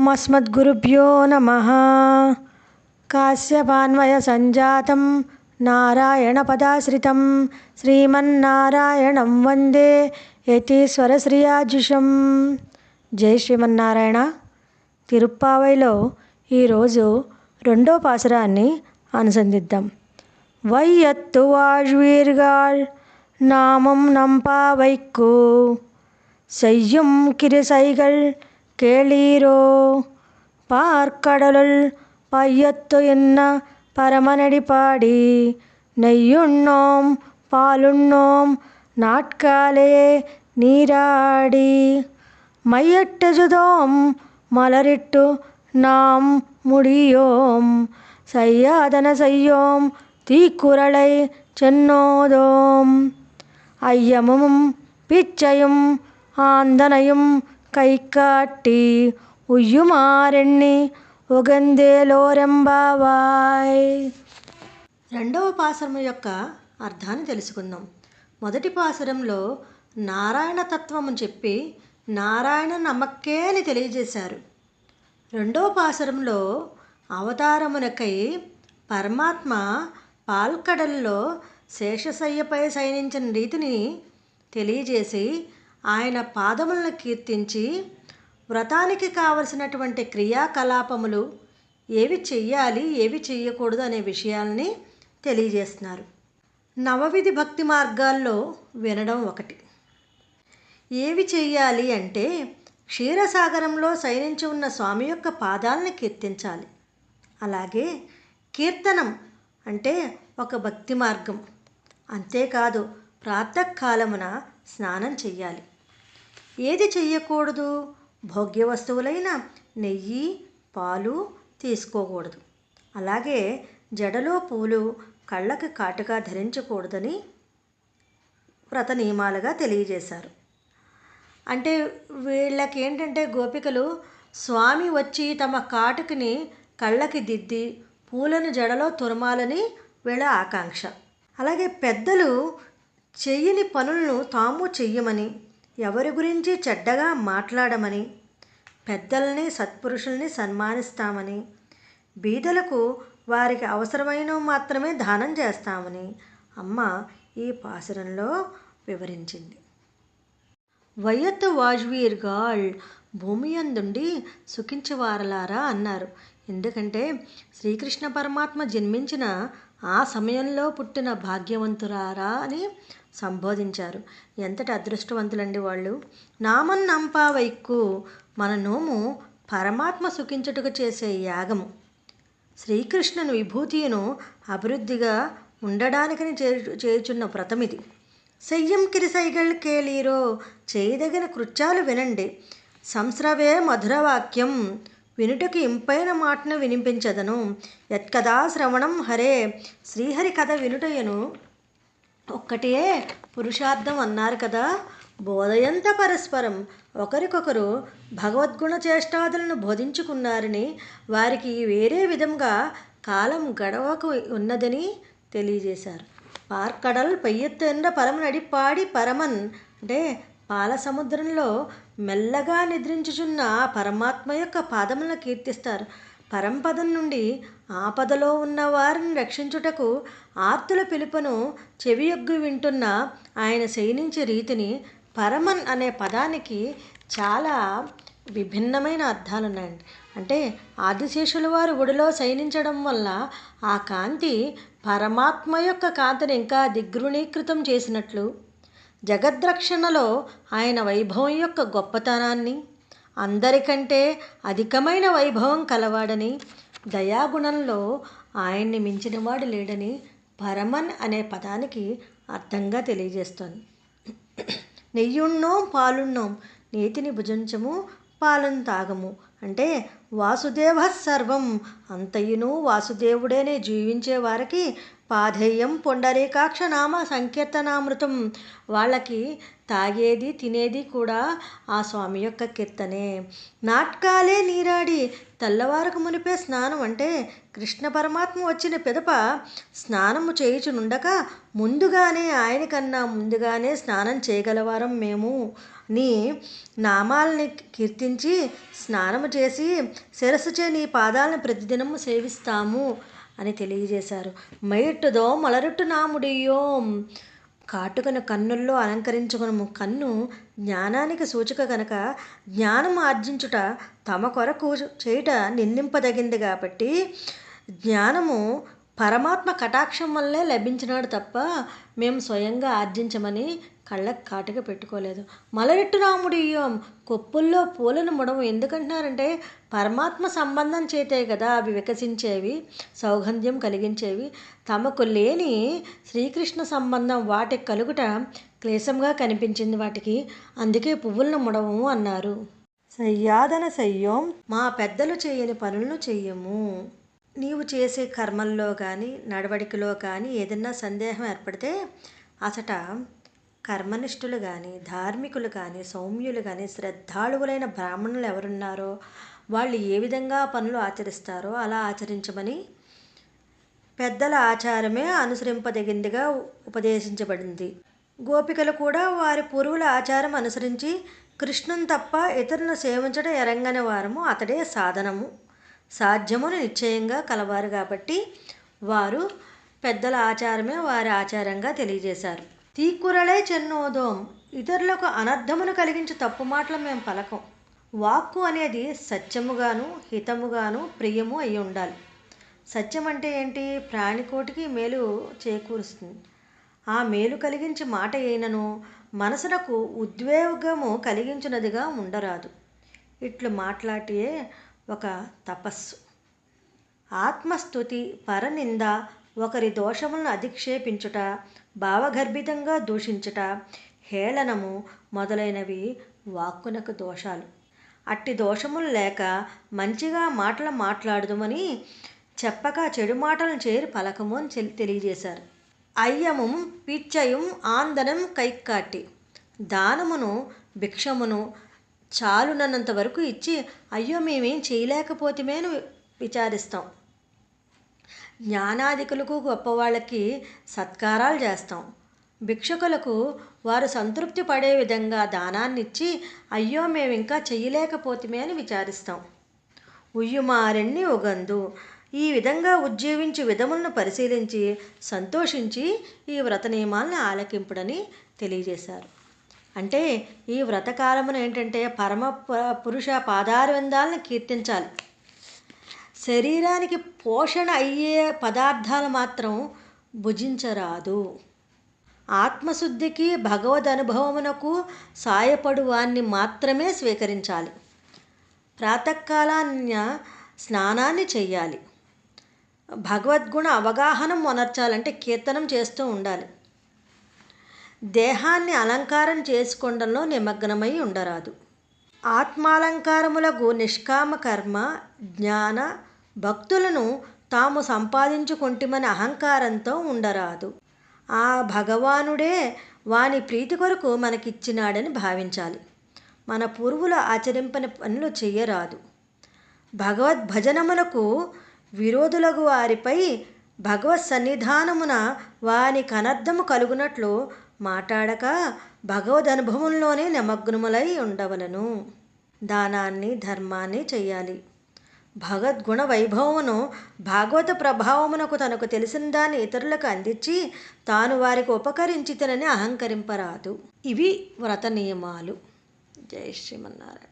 ఓం అస్మద్గురుభ్యో నమ. కాశ్యపాన్వయ సంజాతం నారాయణ పదాశ్రితం. శ్రీమన్నారాయణం వందే యతీశ్వరశ్రీయాజుషం జై శ్రీమన్నారాయణ. తిరుప్పావైలో ఈరోజు రెండో పాసరాన్ని అనుసంధిద్దాం. వైయత్తు వాళ్వీర్గాళ్ నంపా நம்பாவைக்கு செய்யும் కిరిసైగళ్ கேளீரோ പാർക്കടലുൾ പയ്യത്തു എന്ന പരമനടി പാടി നെയ്യുണ്ണോം പാലുണ്ണോം നാട്കാലേ നീരാടി മയ്യട്ടജുതോം മലരിട്ടു നാം മുടിയോം സയ്യാതന സയ്യോം തീക്കുരളൈ ചെന്നോതോം അയ്യമും പിച്ചയും ആന്തനയും കൈക്കാട്ടി ഉയ്യുമാരെണ്ണി ഒകന്തേലോരെമ്പാവായ് రెండవ పాసరం యొక్క అర్థాన్ని తెలుసుకుందాం. మొదటి పాసురంలో నారాయణ తత్వము చెప్పి నారాయణ నమ్మకే అని తెలియజేశారు. రెండవ పాసురంలో అవతారమునకై పరమాత్మ పాల్కడల్లో శేషశయ్యపై శయనించిన రీతిని తెలియజేసి ఆయన పాదములను కీర్తించి వ్రతానికి కావలసినటువంటి క్రియాకలాపములు ఏవి చెయ్యాలి ఏవి చెయ్యకూడదు అనే విషయాల్ని తెలియజేస్తున్నారు. నవవిధి భక్తి మార్గాల్లో వినడం ఒకటి. ఏవి చెయ్యాలి అంటే క్షీరసాగరంలో శయనించి ఉన్న స్వామి యొక్క పాదాలను కీర్తించాలి. అలాగే కీర్తనం అంటే ఒక భక్తి మార్గం. అంతేకాదు ప్రాతకాలమున స్నానం చెయ్యాలి. ఏది చెయ్యకూడదు? భోగ్య వస్తువులైన నెయ్యి పాలు తీసుకోకూడదు. అలాగే జడలో పూలు కళ్ళకి కాటుగా ధరించకూడదని వ్రత నియమాలుగా తెలియజేశారు. అంటే వీళ్ళకి ఏంటంటే గోపికలు స్వామి వచ్చి తమ కాటుకిని కళ్ళకి దిద్ది పూలను జడలో తురమాలని వీళ్ళ ఆకాంక్ష. అలాగే పెద్దలు చెయ్యని పనులను తాము చెయ్యమని ఎవరి గురించి చెడ్డగా మాట్లాడమని పెద్దల్ని సత్పురుషుల్ని సన్మానిస్తామని బీదలకు వారికి అవసరమైనవి మాత్రమే దానం చేస్తామని అమ్మ ఈ పాసురంలో వివరించింది. వైఎత్తు వాజ్వీర్ గాల్ భూమి అందుండి సుఖించవారలారా అన్నారు. ఎందుకంటే శ్రీకృష్ణ పరమాత్మ జన్మించిన ఆ సమయంలో పుట్టిన భాగ్యవంతురారా అని సంబోధించారు. ఎంతటి అదృష్టవంతులండి వాళ్ళు. నామన్ నంపావైక్కు మన నోము పరమాత్మ సుఖించుటకు చేసే యాగము. శ్రీకృష్ణుని విభూతియును అభివృద్ధిగా ఉండడానికని చేరు చేయుచున్న వ్రతమిది. సెయ్యం కిరిసైగల్ కేలీరో చేయదగిన కృత్యాలు వినండి. సంస్రవే మధురవాక్యం వినుటకు ఇంపైన మాటను వినిపించదను. యత్కదా శ్రవణం హరే. శ్రీహరి కథ వినుటయను. ఒక్కటే పురుషార్థం అన్నారు కదా. బోధయంత పరస్పరం. ఒకరికొకరు భగవద్గుణ చేష్టాదులను బోధించుకున్నారని వారికి వేరే విధంగా కాలం గడవకు ఉన్నదని తెలియజేశారు. పార్కడల్ పెయ్యెత్తెండ పరమనడి పాడి పరమన్ అంటే పాల సముద్రంలో మెల్లగా నిద్రించుచున్న పరమాత్మ యొక్క పాదములను కీర్తిస్తారు. పరంపదం నుండి ఆపదలో ఉన్న వారిని రక్షించుటకు ఆర్తుల పిలుపును చెవియొగ్గు వింటున్న ఆయన శయనించే రీతిని పరమన్ అనే పదానికి చాలా విభిన్నమైన అర్థాలు ఉన్నాయండి. అంటే ఆదిశేషుల వారు ఒడిలో శయనించడం వల్ల ఆ కాంతి పరమాత్మ యొక్క కాంతిని ఇంకా దిగ్రుణీకృతం చేసినట్లు జగద్రక్షణలో ఆయన వైభవం యొక్క గొప్పతనాన్ని అందరికంటే అధికమైన వైభవం కలవాడని దయాగుణంలో ఆయన్ని మించినవాడు లేడని పరమన్ అనే పదానికి అర్థంగా తెలియజేస్తోంది. నెయ్యుణ్ణోం పాలున్నోం నేతిని భుజించము పాలను తాగము అంటే వాసుదేవ సర్వం. అంతయును వాసుదేవుడేనే జీవించే వారికి పాధేయం పొండరీకాక్ష నామ సంకీర్తనామృతం. వాళ్ళకి తాగేది తినేది కూడా ఆ స్వామి యొక్క కీర్తనే. నాటకాలే నీరాడి తెల్లవారకు మునిపే స్నానం అంటే కృష్ణ పరమాత్మ వచ్చిన పిదప స్నానము చేయుచునుండక ముందుగానే ఆయన కన్నా ముందుగానే స్నానం చేయగలవారం మేము. నీ నామాల్ని కీర్తించి స్నానము చేసి శిరస్సుచే నీ పాదాలను ప్రతిదినము సేవిస్తాము. అని తెలియజేశారు. మైట్టుదో మలరుట్టు నాముడియోం. కాటుకను కన్నుల్లో అలంకరించుకును కన్ను జ్ఞానానికి సూచిక కనుక జ్ఞానం ఆర్జించుట తమ కొరకు చేయుట నిందింపదగింది కాబట్టి జ్ఞానము పరమాత్మ కటాక్షం వల్లే లభించినాడు తప్ప మేము స్వయంగా ఆర్జించమని కళ్ళకు కాటుక పెట్టుకోలేదు. మలరెట్టు రాముడియం కొప్పుల్లో పూలను ముడము. ఎందుకంటున్నారంటే పరమాత్మ సంబంధం చేతే కదా అవి వికసించేవి సౌగంధ్యం కలిగించేవి. తమకు లేని శ్రీకృష్ణ సంబంధం వాటికి కలుగుట క్లేశంగా కనిపించింది వాటికి. అందుకే పువ్వులను ముడము అన్నారు. సయ్యాదన సయ్యోం మా పెద్దలు చేయని పనులను చెయ్యము. నీవు చేసే కర్మల్లో కానీ నడవడికలో కానీ ఏదన్నా సందేహం ఏర్పడితే అసట కర్మనిష్ఠులు కానీ ధార్మికులు కానీ సౌమ్యులు కానీ శ్రద్ధాళువులైన బ్రాహ్మణులు ఎవరున్నారో వాళ్ళు ఏ విధంగా పనులు ఆచరిస్తారో అలా ఆచరించమని పెద్దల ఆచారమే అనుసరింపదగిందిగా ఉపదేశించబడింది. గోపికలు కూడా వారి పూర్వుల ఆచారం అనుసరించి కృష్ణుని తప్ప ఇతరులను సేవించడం ఎరంగని వారము అతడే సాధనము. సాధ్యమును నిశ్చయంగా కలవారు కాబట్టి వారు పెద్దల ఆచారమే వారి ఆచారంగా తెలియజేశారు. తీకురలే చెన్నోదోం ఇతరులకు అనర్థమును కలిగించే తప్పు మాటలు మేము పలకం. వాక్కు అనేది సత్యముగాను హితముగాను ప్రియము అయి ఉండాలి. సత్యం అంటే ఏంటి ప్రాణికోటికి మేలు చేకూరుస్తుంది. ఆ మేలు కలిగించి మాట అయినను మనసునకు ఉద్వేగము కలిగించినదిగా ఉండరాదు. ఇట్లు మాట్లాడియే ఒక తపస్సు. ఆత్మస్థుతి పరనింద ఒకరి దోషములను అధిక్షేపించుట భావగర్భితంగా దూషించుట హేళనము మొదలైనవి వాక్కునకు దోషాలు. అట్టి దోషములు లేక మంచిగా మాటలు మాట్లాడదుమని చెప్పక చెడు మాటలను చేరి పలకము అని తెలియజేశారు. అయ్యముం పిచ్చయం ఆందనం కైకాటి దానమును భిక్షమును చాలునన్నంత వరకు ఇచ్చి అయ్యో మేమేం చేయలేకపోతేమేను విచారిస్తాం. జ్ఞానాధికులకు గొప్పవాళ్ళకి సత్కారాలు చేస్తాం. భిక్షకులకు వారు సంతృప్తి పడే విధంగా దానాన్నిచ్చి అయ్యో మేము ఇంకా చెయ్యలేకపోతుమే అని విచారిస్తాం. ఉయ్యుమారెన్ని ఉగందు ఈ విధంగా ఉజ్జీవించి విధములను పరిశీలించి సంతోషించి ఈ వ్రత నియమాలను ఆలకింపుడని తెలియజేశారు. అంటే ఈ వ్రతకాలమున ఏంటంటే పరమ పురుష పాదారవిందాలను కీర్తించాలి. శరీరానికి పోషణ అయ్యే పదార్థాలు మాత్రం భుజించరాదు. ఆత్మశుద్ధికి భగవద్ అనుభవమునకు సాయపడు వాన్ని మాత్రమే స్వీకరించాలి. ప్రాతకాలాన్య స్నానాన్ని చేయాలి భగవద్గుణ అవగాహన మొనర్చాలంటే కీర్తనం చేస్తూ ఉండాలి. దేహాన్ని అలంకారం చేసుకోవడంలో నిమగ్నమై ఉండరాదు. ఆత్మాలంకారములకు నిష్కామ కర్మ జ్ఞాన భక్తులను తాము సంపాదించుకుంటుమని అహంకారంతో ఉండరాదు. ఆ భగవానుడే వాని ప్రీతి కొరకు మనకిచ్చినాడని భావించాలి. మన పూర్వుల ఆచరింపని పనులు చేయరాదు భగవద్భజనమునకు విరోధులకు వారిపై భగవత్ సన్నిధానమున వాని కనర్థము కలుగునట్లు మాట్లాడక భగవదనుభవంలోనే నిమగ్నములై ఉండవలను. దానాన్ని ధర్మాన్ని చేయాలి భగవద్గుణ వైభవమును భాగవత ప్రభావమునకు తనకు తెలిసిన దాన్ని ఇతరులకు అందించి తాను వారికి ఉపకరించి తనని అహంకరింపరాదు. ఇవి వ్రత నియమాలు. జై శ్రీమన్నారాయణ.